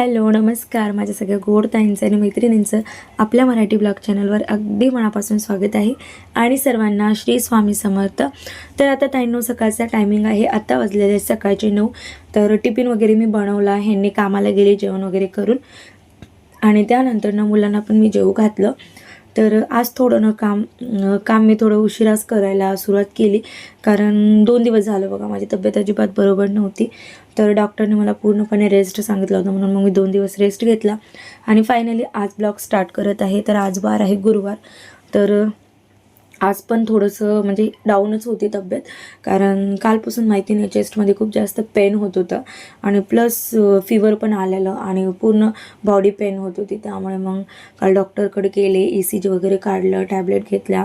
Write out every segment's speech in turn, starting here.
Hello नमस्कार. माझ्या सगळ्या गोड ताईंचं आणि मैत्रिणींचं आपल्या मराठी ब्लॉग चॅनलवर अगदी मनापासून स्वागत आहे आणि सर्वांना श्री स्वामी समर्थ. तर आता ताईंनो सकाळचा टायमिंग आहे. आत्ता वाजलेले सकाळचे नऊ. तर टिफिन वगैरे मी बनवला ह्यांनी कामाला गेले जेवण वगैरे करून. आणि त्यानंतर ना मुलांना पण मी जेवू घातलं. तर आज थोडं ना काम काम मी थोडं उशिराच करायला सुरुवात केली. कारण दोन दिवस झालं बघा माझी तब्येत अजिबात बरोबर नव्हती. तर डॉक्टरने मला पूर्णपणे रेस्ट सांगितलं होतं म्हणून मग मी दोन दिवस रेस्ट घेतला. आणि फायनली आज ब्लॉग स्टार्ट करत आहे. तर आज वार आहे गुरुवार. तर आज पण थोडंसं म्हणजे डाऊनच होती तब्येत. कारण कालपासून माहिती नाही चेस्टमध्ये खूप जास्त पेन होत होतं. आणि प्लस फिवर पण आलेलं आणि पूर्ण बॉडी पेन होत होती. त्यामुळे मग काल डॉक्टरकडे गेले ई सी जी वगैरे काढलं टॅबलेट घेतल्या.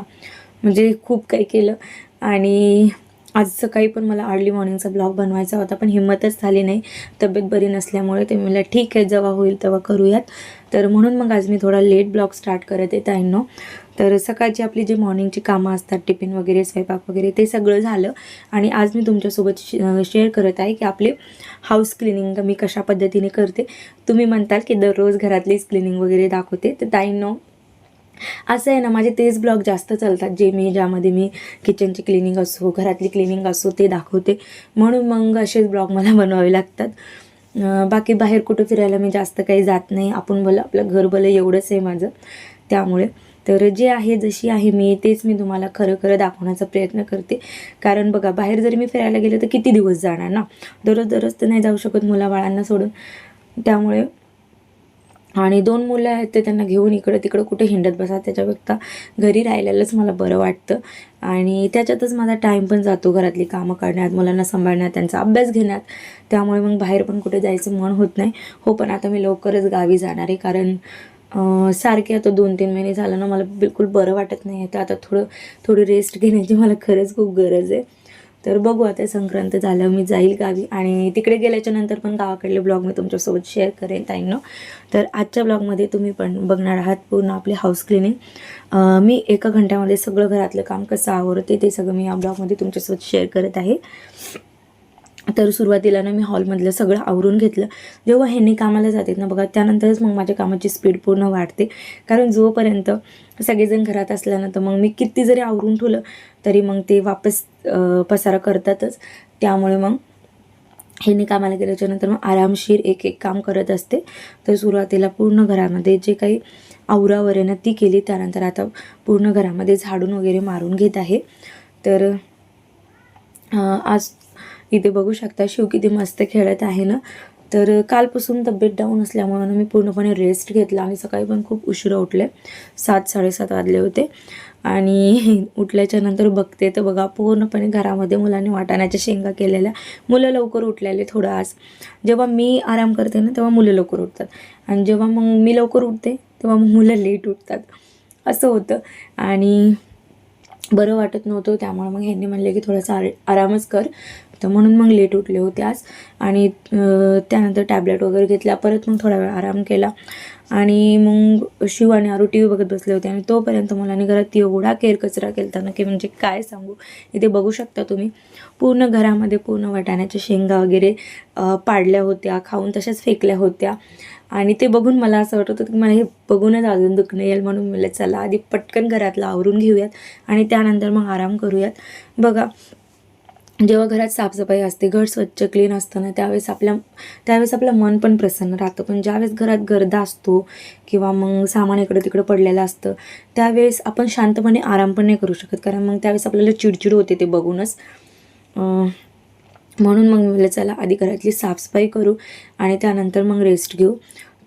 म्हणजे खूप काही केलं. आणि आज सकाळी पण मला अर्ली मॉर्निंगचा ब्लॉग बनवायचा होता पण हिंमतच झाली नाही. तब्येत बरी नसल्यामुळे ते मला ठीक आहे जेव्हा होईल तेव्हा करूयात. तर म्हणून मग आज मी थोडा लेट ब्लॉग स्टार्ट करत आहे ताईंनो. तर सकाळची आपली जे मॉर्निंगची कामं असतात टिफिन वगैरे स्वयंपाक वगैरे ते सगळं झालं. आणि आज मी तुमच्यासोबत शेअर करत आहे की आपले हाऊस क्लिनिंग मी कशा पद्धतीने करते. तुम्ही म्हणताल की दररोज घरातलीच क्लिनिंग वगैरे दाखवते. तर ताईंनो असं आहे ना माझे तेच ब्लॉग जास्त चालतात जे मी ज्यामध्ये मी किचनची क्लिनिंग असो घरातली क्लिनिंग असो ते दाखवते. म्हणून मग असेच ब्लॉग मला बनवावे लागतात. बाकी बाहेर कुठं फिरायला मी जास्त काही जात नाही. आपण भलं आपलं घर भलं एवढंच आहे माझं. त्यामुळे तर जे आहे जशी आहे मी तेच मी तुम्हाला खरं खरं दाखवण्याचा प्रयत्न करते. कारण बघा बाहेर जरी मी फिरायला गेले तर किती दिवस जाणार ना? दररोज दररोज तर नाही जाऊ शकत मुलाबाळांना सोडून. त्यामुळे आणि दोन मुलं आहेत ते त्यांना घेऊन इकडं तिकडं कुठे हिंडत बसा त्याच्यापेक्षा घरी राहिलेलंच मला बरं वाटतं. आणि त्याच्यातच माझा टाईम पण जातो घरातली कामं करण्यात मुलांना सांभाळण्यात त्यांचा अभ्यास घेण्यात. त्यामुळे मग बाहेर पण कुठे जायचं मन होत नाही. हो पण आता मी लवकरच गावी जाणार आहे कारण सारखे आता दोन तीन महिने झालं ना मला बिलकुल बरं वाटत नाही आहे. तर आता थोडं थोडी रेस्ट घेण्याची मला खरंच खूप गरज आहे. तर बघू आता संक्रांत झालं मी जाईल गावी आणि तिकडे गेल्याच्यानंतर पण गावाकडले ब्लॉग मी तुमच्यासोबत शेअर करेन ताईंनो. तर आजच्या ब्लॉगमध्ये तुम्ही पण बघणार आहात पूर्ण आपले हाऊस क्लिनिंग मी एका घंट्यामध्ये सगळं घरातलं काम कसं आवरते ते सगळं मी या ब्लॉगमध्ये तुमच्यासोबत शेअर करत आहे. तर सुरुवातीला ना मी हॉलमधलं सगळं आवरून घेतलं. जेव्हा ह्यांनी कामाला जातात ना बघा त्यानंतरच मग माझ्या कामाची स्पीड पूर्ण वाढते. कारण जोपर्यंत सगळेजण घरात असल्यानंतर मग मी किती जरी आवरून ठेवलं तरी मग ते वापस पसारा करतातच. त्यामुळे मग ह्याने कामाला गेल्याच्यानंतर मग आरामशीर एक एक काम करत असते. तर सुरुवातीला पूर्ण घरामध्ये जे काही आवरावर आहे ना ती केली. त्यानंतर आता पूर्ण घरामध्ये झाडून वगैरे मारून घेत आहे. तर आज इथे बघू शकता शिव किती मस्त खेळत आहे ना. तर कालपासून तब्येत डाऊन असल्यामुळं मी पूर्णपणे रेस्ट घेतला आणि सकाळी पण खूप उशिरा उठले. सात साडेसात वाजले होते. आणि उठल्याच्या नंतर बघते तर बघा पूर्णपणे घरामध्ये मुलांनी वाटाण्याच्या शेंगा केलेल्या. मुलं लवकर उठलेले थोडं आज. जेव्हा मी आराम करते ना तेव्हा मुलं लवकर उठतात. आणि जेव्हा मग मी लवकर उठते तेव्हा मग मुलं लेट उठतात. असं होतं. आणि बरं वाटत नव्हतं त्यामुळे मग ह्यांनी म्हणले की थोडासा आरामच कर. तर म्हणून मग लेट उठले होते आज. आणि त्यानंतर टॅबलेट वगैरे घेतल्या परत मग थोडा वेळ आराम केला. आणि मग शिव आणि आरू टी व्ही बघत बसले होते. आणि तोपर्यंत मुलांनी घरात एवढा केर कचरा केला ना की म्हणजे काय सांगू? इथे बघू शकता तुम्ही. पूर्ण घरामध्ये पूर्ण वाटाण्याच्या शेंगा वगैरे पाडल्या होत्या. खाऊन तशाच फेकल्या होत्या. आणि ते बघून मला असं वाटत होतं की मला हे बघूनच अजून दुखणं येईल म्हणून मला चला आधी पटकन घरातलं आवरून घेऊयात. आणि त्यानंतर मग आराम करूयात. बघा जेव्हा घरात साफसफाई असते घर स्वच्छ क्लीन असतं ना त्यावेळेस आपल्या त्यावेळेस आपलं मन पण प्रसन्न राहतं. पण ज्यावेळेस घरात गर्दा असतो किंवा मग सामान इकडं तिकडं पडलेलं असतं त्यावेळेस आपण शांतपणे आराम पण नाही करू शकत. कारण मग त्यावेळेस आपल्याला चिडचिड होते ते बघूनच. म्हणून मग मला चला आधी घरातली साफसफाई करू आणि त्यानंतर मग रेस्ट घेऊ.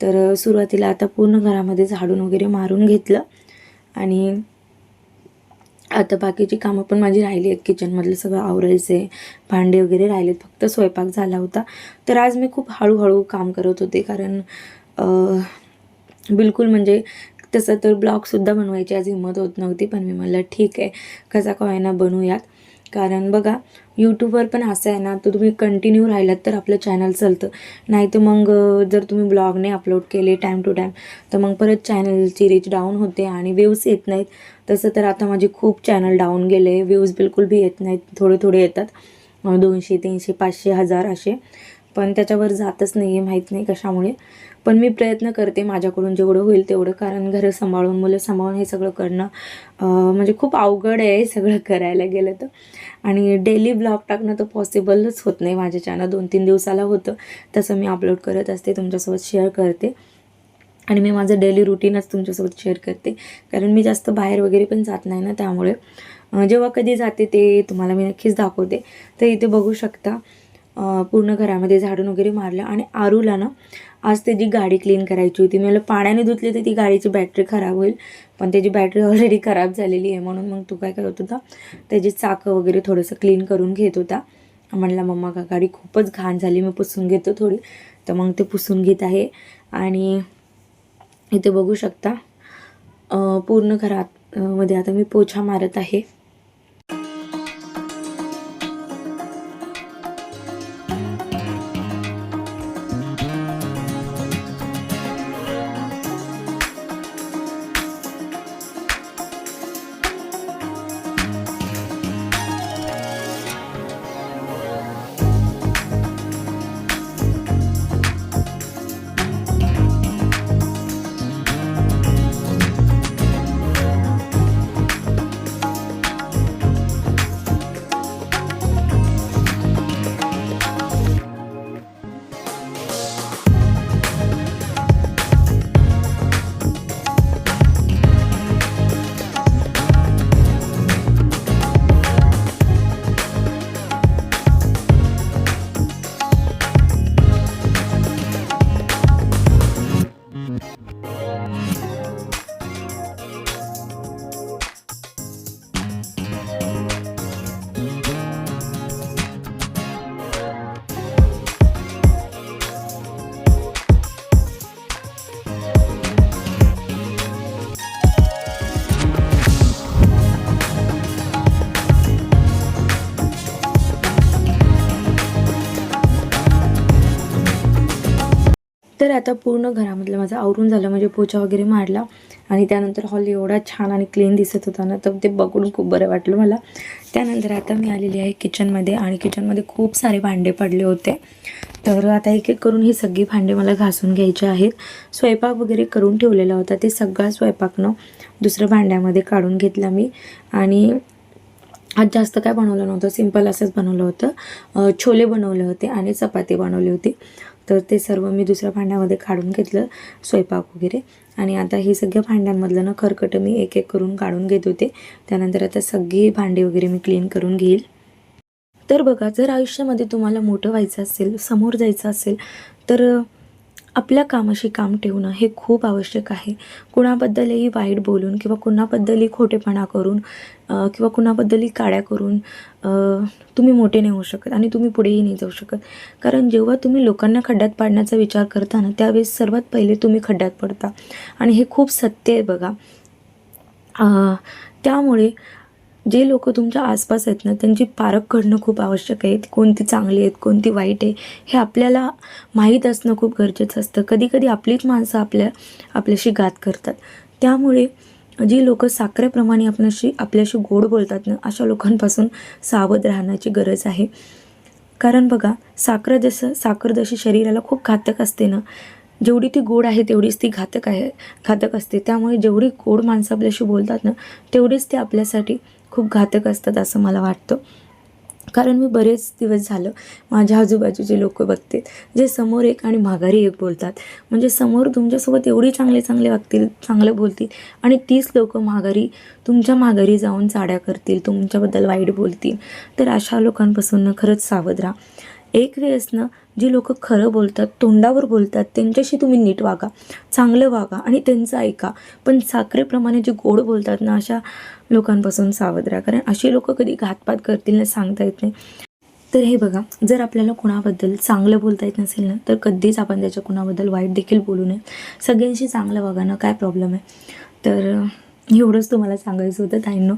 तर सुरुवातीला आता पूर्ण घरामध्ये झाडून वगैरे मारून घेतलं. आणि आता बाकीची कामं पण माझी राहिली आहेत किचनमधलं सगळं आवरायचं आहे भांडे वगैरे राहिलेत फक्त स्वयंपाक झाला होता. तर आज मी खूप हळूहळू काम करत होते कारण बिलकुल म्हणजे तसं तर ब्लॉगसुद्धा बनवायची आज हिंमत होत नव्हती पण मी म्हणलं ठीक आहे कसा का ना बनवूयात. कारण बघा यूट्यूबवर पण असं आहे ना तर तुम्ही कंटिन्यू राहिलात तर आपलं चॅनल चालतं. नाही तर मग जर तुम्ही ब्लॉग नाही अपलोड केले टाईम टू टाईम तर मग परत चॅनलची रीच डाऊन होते आणि व्ह्यूज येत नाहीत. तसं तर आता माझे खूप चॅनल डाऊन गेले व्ह्यूज बिलकुल बी येत नाहीत थोडे थोडे येतात दोनशे तीनशे पाचशे हजार असे. पण त्याच्यावर जातच नाही आहे माहीत नाही कशामुळे. पण मी प्रयत्न करते माझ्याकडून जेवढं होईल तेवढं कारण घरं सांभाळून मुलं सांभाळून हे सगळं करणं म्हणजे खूप अवघड आहे सगळं करायला गेलं तर. आणि डेली ब्लॉग टाकणं तर पॉसिबलच होत नाही माझ्या चॅनल दोन तीन दिवसाला होतं. तसं मी अपलोड करत असते तुमच्यासोबत शेअर करते. आणि मी माझं डेली रुटीनच तुमच्यासोबत शेअर करते. कारण मी जास्त बाहेर वगैरे पण जात नाही ना त्यामुळे. जेव्हा कधी जाते ते तुम्हाला मी नक्कीच दाखवते. तर इथे बघू शकता. पूर्ण घरामध्ये झाडून वगैरे मारलं आणि आरूला ना आज त्याची गाडी क्लीन करायची होती. मी पाण्याने धुतली तर ती गाडीची बॅटरी खराब होईल. पण त्याची बॅटरी ऑलरेडी खराब झालेली आहे म्हणून मग तू काय करत होता त्याची चाकं वगैरे थोडंसं क्लीन करून घेत होता. म्हणला मम्मा का गाडी खूपच घाण झाली मी पुसून घेतो थोडी. तर मग ते पुसून घेत आहे. आणि इथे बघू शकता पूर्ण घरात मध्ये आता मी पोछा मारत आहे. तर आता पूर्ण घरामधलं माझं आवरून झालं म्हणजे पोछा वगैरे मारला. आणि त्यानंतर हॉल एवढा छान आणि क्लीन दिसत होता ना तर ते बघून खूप बरं वाटलं मला. त्यानंतर आता मी आलेली आहे किचनमध्ये आणि किचनमध्ये खूप सारे भांडे पडले होते. तर आता एक एक करून ही सगळी भांडे मला घासून घ्यायचे आहेत. स्वयंपाक वगैरे करून ठेवलेला होता ते सगळा स्वयंपाकनं दुसऱ्या भांड्यामध्ये काढून घेतला मी. आणि आज जास्त काय बनवलं नव्हतं सिंपल असंच बनवलं होतं. छोले बनवले होते आणि चपाती बनवली होती. तर ते सर्व मी दुसऱ्या भांड्यामध्ये काढून घेतलं स्वयंपाक वगैरे. आणि आता हे सगळ्या भांड्यांमधलं ना खरकटं मी एक एक करून काढून घेत होते. त्यानंतर आता सगळी भांडी वगैरे मी क्लीन करून घेईल. तर बघा जर आयुष्यामध्ये तुम्हाला मोठं व्हायचं असेल समोर जायचं असेल तर आपल्या कामाशी काम ठेवणं हे खूप आवश्यक आहे. कुणाबद्दलही वाईट बोलून किंवा कुणाबद्दलही खोटेपणा करून किंवा कुणाबद्दलही काड्या करून तुम्ही मोठे नाही होऊ शकत आणि तुम्ही पुढेही नाही जाऊ शकत. कारण जेव्हा तुम्ही लोकांना खड्ड्यात पाडण्याचा विचार करता ना त्यावेळेस सर्वात पहिले तुम्ही खड्ड्यात पडता. आणि हे खूप सत्य आहे बघा. त्यामुळे जे लोक तुमच्या आसपास आहेत ना त्यांची पारख करणं खूप आवश्यक आहे. कोणती चांगली आहेत कोणती वाईट आहे हे आपल्याला माहीत असणं खूप गरजेचं असतं. कधीकधी आपलीच माणसं आपल्या आपल्याशी घात करतात. त्यामुळे जी लोक साखरेप्रमाणे आपल्याशी आपल्याशी गोड बोलतात ना अशा लोकांपासून सावध राहण्याची गरज आहे. कारण बघा साखर जसं साखर जशी शरीराला खूप घातक असते ना जेवढी ती गोड आहे तेवढीच ती घातक आहे घातक असते. त्यामुळे जेवढी गोड माणसं आपल्याशी बोलतात ना तेवढीच ते आपल्यासाठी खूप घातक असतात असं मला वाटतं. कारण मी बरेच दिवस झालं माझ्या आजूबाजूचे लोक बघते जे समोर एक आणि माघारी एक बोलतात. म्हणजे समोर तुमच्यासोबत एवढी चांगले चांगले वागतील चांगलं बोलतील आणि तीच लोक माघारी तुमच्या माघारी जाऊन चाड्या करतील तुमच्याबद्दल वाईट बोलतील. तर अशा लोकांपासून खरंच सावध राहा. एक वेळेस ना जे लोक खरं बोलतात तोंडावर बोलतात त्यांच्याशी तुम्ही नीट वागा चांगलं वागा आणि त्यांचं ऐका. पण साखरेप्रमाणे जे गोड बोलतात ना अशा लोकांपासून सावध राहा. कारण अशी लोक कधी घातपात करतील ना सांगता येत नाही. तर हे बघा जर आपल्याला कुणाबद्दल चांगलं बोलता येत नसेल ना तर कधीच आपण त्याच्या कुणाबद्दल वाईट देखील बोलू नये. सगळ्यांशी चांगलं वागा ना काय प्रॉब्लेम आहे? तर एवढंच तुम्हाला सांगायचं होतं ताईंनो.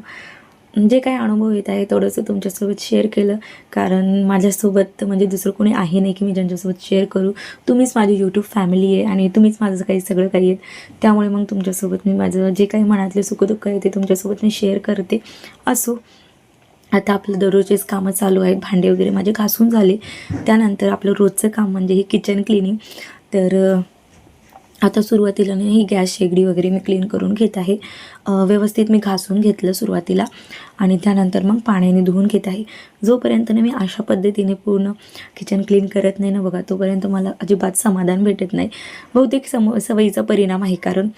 जे काय अनुभव येत आहे थोडंसं तुमच्यासोबत शेअर केलं. कारण माझ्यासोबत म्हणजे दुसरं कोणी आहे नाही की मी ज्यांच्यासोबत शेअर करू. तुम्हीच माझी यूट्यूब फॅमिली आहे आणि तुम्हीच माझं काही सगळं काही आहे. त्यामुळे मग तुमच्यासोबत मी माझं जे काही मनातले सुखदुःख आहे ते तुमच्यासोबत मी शेअर करते. असो आता आपलं दररोजचेच कामं चालू आहेत. भांडे वगैरे माझे घासून झाले. त्यानंतर आपलं रोजचं काम म्हणजे हे किचन क्लिनिंग तर आता सुरुवातीला ना ही गॅस शेगडी वगैरे मी क्लीन करून घेत आहे. व्यवस्थित मी घासून घेतलं सुरुवातीला आणि त्यानंतर मग पाण्याने धुवून घेत आहे. जोपर्यंत ना मी अशा पद्धतीने पूर्ण किचन क्लीन करत नाही ना बघा तोपर्यंत मला अजिबात समाधान भेटत नाही. बहुतेक सम सवयीचा परिणाम आहे कारण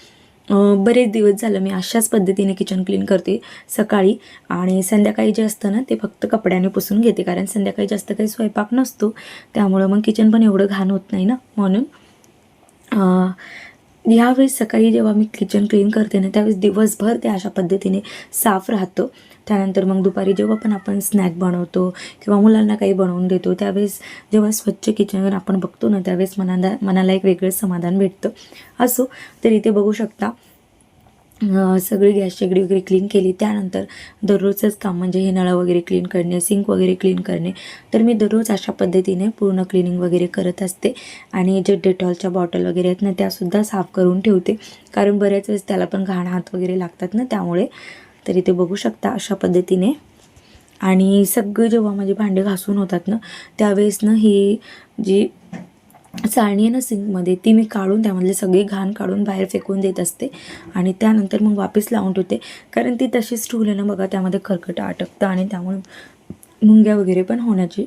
बरेच दिवस झालं मी अशाच पद्धतीने किचन क्लीन करते सकाळी आणि संध्याकाळी जे असतं ना ते फक्त कपड्याने पुसून घेते कारण संध्याकाळी जास्त काही स्वयंपाक नसतो. त्यामुळं मग किचन पण एवढं घाण होत नाही ना म्हणून. ह्यावेळेस यावेळेस सकाळी जेव्हा मी किचन क्लीन करते ना त्यावेळेस दिवसभर ते अशा पद्धतीने साफ राहतं. त्यानंतर मग दुपारी जेव्हा पण आपण स्नॅक बनवतो किंवा मुलांना काही बनवून देतो त्यावेळेस जेव्हा स्वच्छ किचन आपण बघतो ना त्यावेळेस मनाला मनाला एक वेगळंच समाधान भेटतं. असो तर इथे बघू शकता. सगळी गॅस शेगडी वगैरे क्लीन केली. त्यानंतर दररोजचंच काम म्हणजे हे नळं वगैरे क्लीन करणे सिंक वगैरे क्लीन करणे. तर मी दररोज अशा पद्धतीने पूर्ण क्लिनिंग वगैरे करत असते. आणि जे डेटॉलच्या बॉटल वगैरे आहेत ना त्यासुद्धा साफ करून ठेवते. कारण बऱ्याच वेळेस त्याला पण घाण हात वगैरे लागतात ना त्यामुळे. तर इथे बघू शकता अशा पद्धतीने. आणि सगळं जेव्हा माझे भांडे घासून होतात ना त्यावेळेस ना ही जी चाळणी आहे ना सिंकमध्ये ती मी काढून त्यामधले सगळी घाण काढून बाहेर फेकून देत असते. आणि त्यानंतर मग वापस लावून ठेवते. कारण ती तशीच ठेवली ना बघा त्यामध्ये खरकट अटकतं आणि त्यामुळे मुंग्या वगैरे पण होण्याची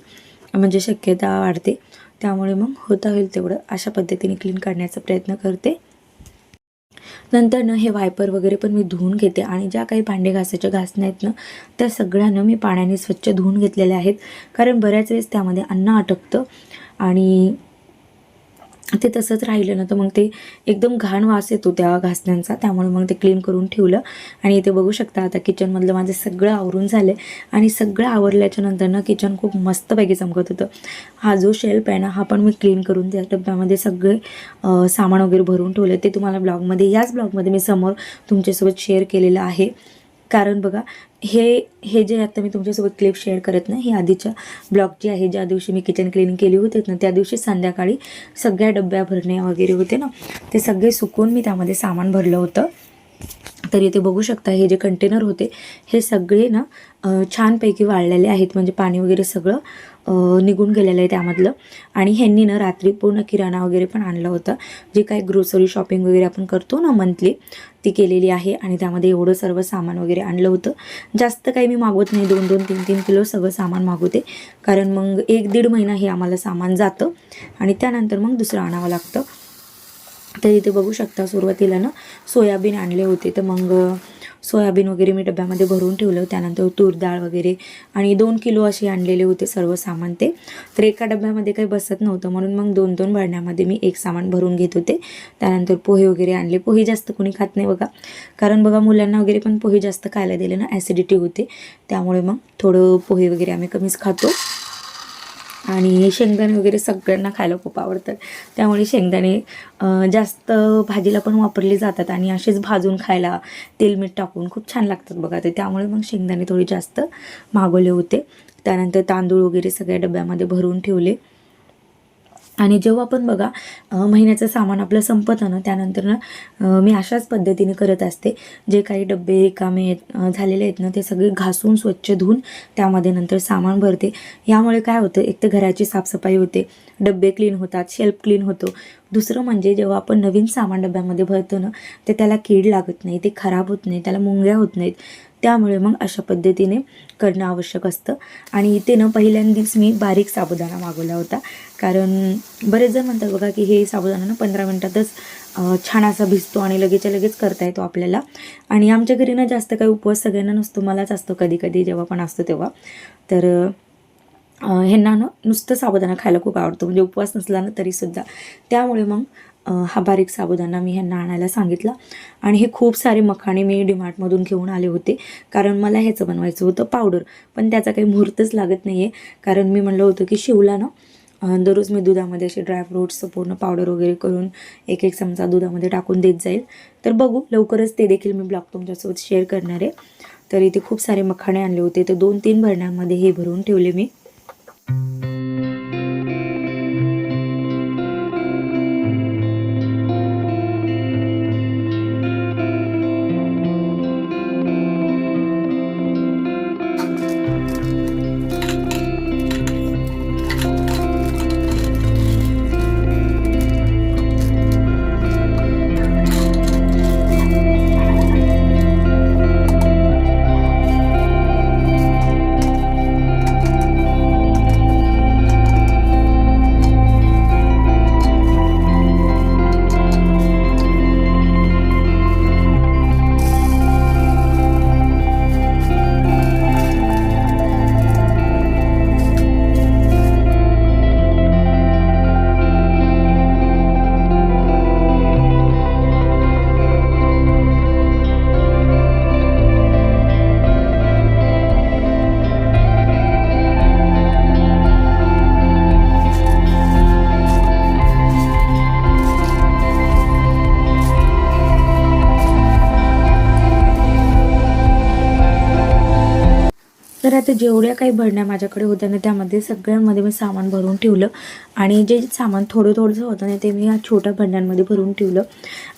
म्हणजे शक्यता वाढते. त्यामुळे मग होता होईल तेवढं. अशा पद्धतीने क्लीन करण्याचा प्रयत्न करते. नंतर ना हे वायपर वगैरे पण मी धुवून घेते. आणि ज्या काही भांडे घासायच्या घासण्या आहेत ना त्या सगळ्यांना मी पाण्याने स्वच्छ धुवून घेतलेल्या आहेत. कारण बऱ्याच वेळेस त्यामध्ये अन्न अटकतं आणि ते तसंच राहिलं ना तर मग ते एकदम घाण वास येतो त्या घासण्यांचा त्यामुळे मग ते क्लीन करून ठेवलं. आणि इथे बघू शकता आता किचनमधलं माझं सगळं आवरून झालं आहे आणि सगळं आवरल्याच्या नंतर ना किचन खूप मस्तपैकी चमकत होतं. हा जो शेल्फ आहे ना हा पण मी क्लीन करून त्या डब्यामध्ये सगळे सामान वगैरे भरून ठेवलं ते तुम्हाला ब्लॉगमध्ये याच ब्लॉगमध्ये मी समोर तुमच्यासोबत शेअर केलेलं आहे. कारण बघा हे हे जे आता मी तुमच्यासोबत क्लिप शेअर करत नाही हे आधीच्या ब्लॉगची आहे ज्या दिवशी मी किचन क्लिनिंग केली होती ना त्या दिवशी संध्याकाळी सगळ्या डब्या भरणे वगैरे होते ना ते सगळे सुकून मी त्यामध्ये सामान भरलं होतं. तर इथे बघू शकता हे जे कंटेनर होते हे सगळे ना छानपैकी वाळलेले आहेत म्हणजे पाणी वगैरे सगळं. निघून गेलेलं आहे त्यामधलं. आणि ह्यांनी ना रात्री पूर्ण किराणा वगैरे पण आणलं होतं. जे काही ग्रोसरी शॉपिंग वगैरे आपण करतो ना मंथली ती केलेली आहे. आणि त्यामध्ये एवढं सर्व सामान वगैरे आणलं होतं. जास्त काही मी मागवत नाही. दोन दोन तीन तीन किलो सगळं सामान मागवते. कारण मग एक दीड महिना हे आम्हाला सामान जातं. आणि त्यानंतर मग दुसरं आणावं लागतं. तर इथे बघू शकता सुरुवातीला ना सोयाबीन आणले होते. तर मग सोयाबीन वगैरे मी डब्यामध्ये भरून ठेवलं. त्यानंतर तूर डाळ वगैरे आणि दोन किलो असे आणलेले होते सर्व सामान ते. तर एका डब्यामध्ये काही बसत नव्हतं. म्हणून मग दोन दोन भरण्यामध्ये मी एक सामान भरून घेत होते. त्यानंतर पोहे वगैरे आणले. पोहे जास्त कोणी खात नाही बघा. कारण बघा मुलांना वगैरे पण पोहे जास्त खायला दिले ना ॲसिडिटी होते. त्यामुळे मग थोडं पोहे वगैरे आम्ही कमीच खातो. आणि शेंगदाणे वगैरे सगळ्यांना खायला खूप आवडतात. त्यामुळे शेंगदाणे जास्त भाजीला पण वापरले जातात आणि असेच भाजून खायला तेल मीठ टाकून खूप छान लागतात बघा ते. त्यामुळे मग शेंगदाणे थोडे जास्त मागवले होते. त्यानंतर तांदूळ वगैरे सगळ्या डब्यामध्ये भरून ठेवले. आणि जेव्हा पण बघा महिन्याचं सामान आपलं संपतं ना त्यानंतर ना मी अशाच पद्धतीने करत असते. जे काही डबे रिकामे आहेत झालेले आहेत ना ते सगळे घासून स्वच्छ धुवून त्यामध्ये नंतर सामान भरते. यामुळे काय होतं एक तर घराची साफसफाई होते डबे क्लीन होतात शेल्फ क्लीन होतो. दुसरं म्हणजे जेव्हा आपण नवीन सामान डब्यामध्ये भरतो ना ते त्याला कीड लागत नाही ते खराब होत नाही त्याला मुंग्या होत नाहीत. त्यामुळे मग अशा पद्धतीने करणं आवश्यक असतं. आणि इथे ना पहिल्यांदाच मी बारीक साबुदाणा मागवला होता. कारण बरेच जण म्हणतात बघा की हे साबुदाणा ना पंधरा मिनटातच छान असा भिजतो आणि लगेचच्या लगेच करता येतो आपल्याला. आणि आमच्या घरी ना जास्त काही उपवास सगळ्यांना नसतो मलाच असतो कधी कधी जेव्हा पण असतो तेव्हा. तर ह्यांना ना नुसतं साबुदाणा खायला खूप आवडतो. म्हणजे उपवास नसला ना तरीसुद्धा त्यामुळे मग हा बारीक साबुदाणा मी ह्यांना आणायला सांगितला. आणि हे खूप सारे मखाणे मी डिमार्टमधून घेऊन आले होते. कारण मला ह्याचं बनवायचं होतं पावडर. पण त्याचा काही मुहूर्तच लागत नाही आहे कारण मी म्हणलं होतं की शिवला ना दररोज मी दुधामध्ये असे ड्रायफ्रूट्सचं पूर्ण पावडर वगैरे करून एक एक चमचा दुधामध्ये टाकून देत जाईल. तर बघू लवकरच ते देखील मी ब्लॉग तुमच्यासोबत शेअर करणार आहे. तर इथे खूप सारे मखाणे आणले होते. तर दोन तीन भरण्यांमध्ये हे भरून ठेवले मी. आता जेवढ्या काही भरण्या माझ्याकडे होत्या ना त्यामध्ये सगळ्यांमध्ये मी सामान भरून ठेवलं. आणि जे सामान थोडं थोडंसं होतं ना ते मी या छोट्या भरण्यांमध्ये भरून ठेवलं.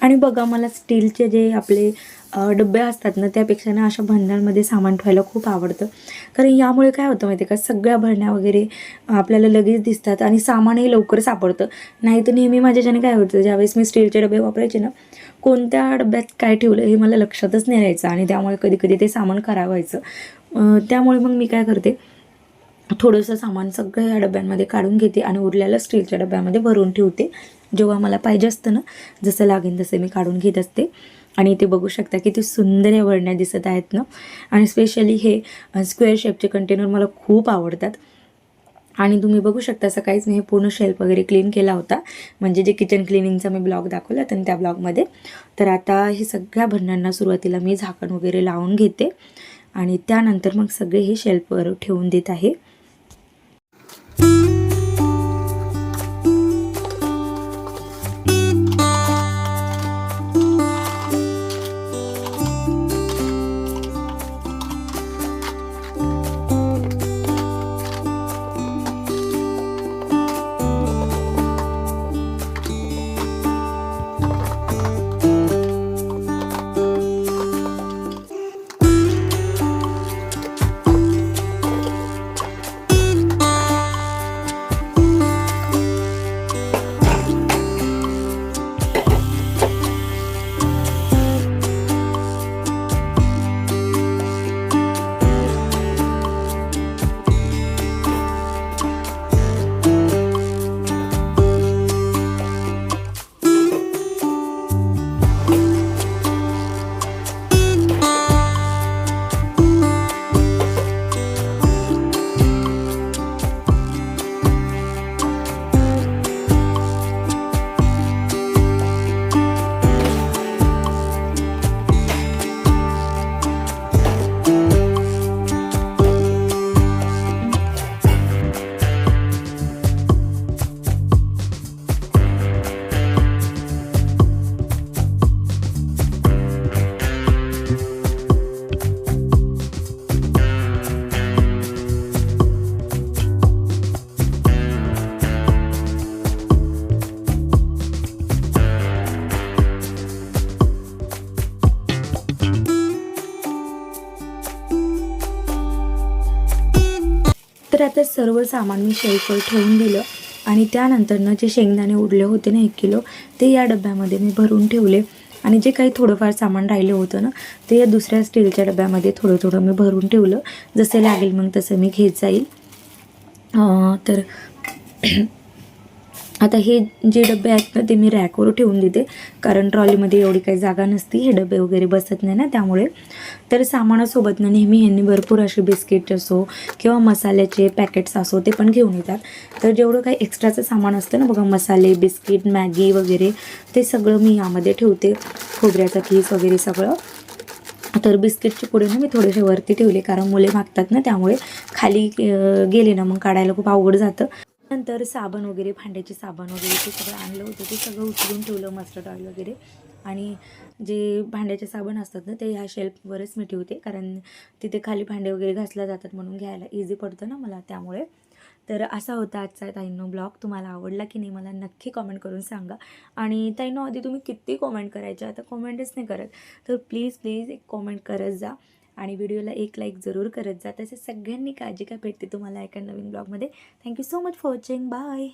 आणि बघा मला स्टीलचे जे आपले डब्बे असतात ना त्यापेक्षा ना अशा भरण्यांमध्ये सामान ठेवायला खूप आवडतं. कारण यामुळे काय होतं माहिती आहे का? सगळ्या भरण्या वगैरे आपल्याला लगेच दिसतात आणि सामानही लवकर सापडतं. नाही तर नेहमी माझ्याच्याने काय होतं ज्यावेळेस मी स्टीलचे डबे वापरायचे ना कोणत्या डब्यात काय ठेवलं हे मला लक्षातच नाही राहायचं आणि त्यामुळे कधी कधी ते सामान खराब व्हायचं. त्यामुळे मग मी काय करते थोडंसं सामान सगळं या डब्यांमध्ये काढून घेते आणि उरलेलं स्टीलच्या डब्यामध्ये भरून ठेवते. जेव्हा मला पाहिजे असतं ना जसं लागेल तसं मी काढून घेत असते. आणि ते बघू शकता किती सुंदर या वळण्या दिसत आहेत ना. आणि स्पेशली हे स्क्वेअर शेपचे कंटेनर मला खूप आवडतात. आणि तुम्ही बघू शकता सकाळीच मी हे पूर्ण शेल्फ वगैरे क्लीन केला होता. म्हणजे जे किचन क्लिनिंगचा मी ब्लॉग दाखवला तर त्या ब्लॉगमध्ये. तर आता हे सगळ्या भरण्यांना सुरुवातीला मी झाकण वगैरे लावून घेते. आणि त्यानंतर मग सगळे हे शेल्फवर ठेवून देत आहे. सर्व सामान मी शेल्फवर ठेवून दिलं आणि त्यानंतरनं जे शेंगदाणे उरले होते ना एक किलो ते या डब्यामध्ये मी भरून ठेवले. आणि जे काही थोडंफार सामान राहिलं होतं ना ते या दुसऱ्या स्टीलच्या डब्यामध्ये थोडं थोडं मी भरून ठेवलं. जसे लागेल मग तसं मी घेत जाईल. तर आता हे जे डबे आहेत ना ते मी रॅकवर ठेवून देते. कारण ट्रॉलीमध्ये एवढी काही जागा नसती हे डबे वगैरे बसत नाही ना त्यामुळे. तर सामानासोबत ना नेहमी ह्यांनी भरपूर असे बिस्किट असो किंवा मसाल्याचे पॅकेट्स असो ते पण घेऊन येतात. तर जेवढं काही एक्स्ट्राचं सामान असतं ना बघा मसाले बिस्किट मॅगी वगैरे ते सगळं मी यामध्ये ठेवते. खोबऱ्याचा केस वगैरे सगळं. तर बिस्किटचे पुढे ना मी थोडेसे वरती ठेवले कारण मुले मागतात ना त्यामुळे. खाली गेले ना मग काढायला खूप अवघड जातं. नंतर साबण वगैरे भांड्याचे साबण वगैरे ते सगळं आणलं होतं. ते सगळं उचलून ठेवलं मस्टर्ड ऑइल वगैरे. आणि जे भांड्याचे साबण असतात ना ते ह्या शेल्फवरच मी ठेवते. कारण तिथे खाली भांडे वगैरे घासल्या जातात म्हणून घ्यायला इझी पडतं ना मला त्यामुळे. तर असा होता आजचा ताईंनो ब्लॉग तुम्हाला आवडला की नाही मला नक्की कॉमेंट करून सांगा. आणि ताईनो आधी तुम्ही किती कॉमेंट करायच्या आता कॉमेंटच नाही करत. तर प्लीज प्लीज एक कॉमेंट करत जा. आणि व्हिडिओला एक लाईक जरूर करत जा. तसेच सगळ्यांनी काळजी काय भेटते तुम्हाला एका नवीन ब्लॉगमध्ये thank you so much for watching bye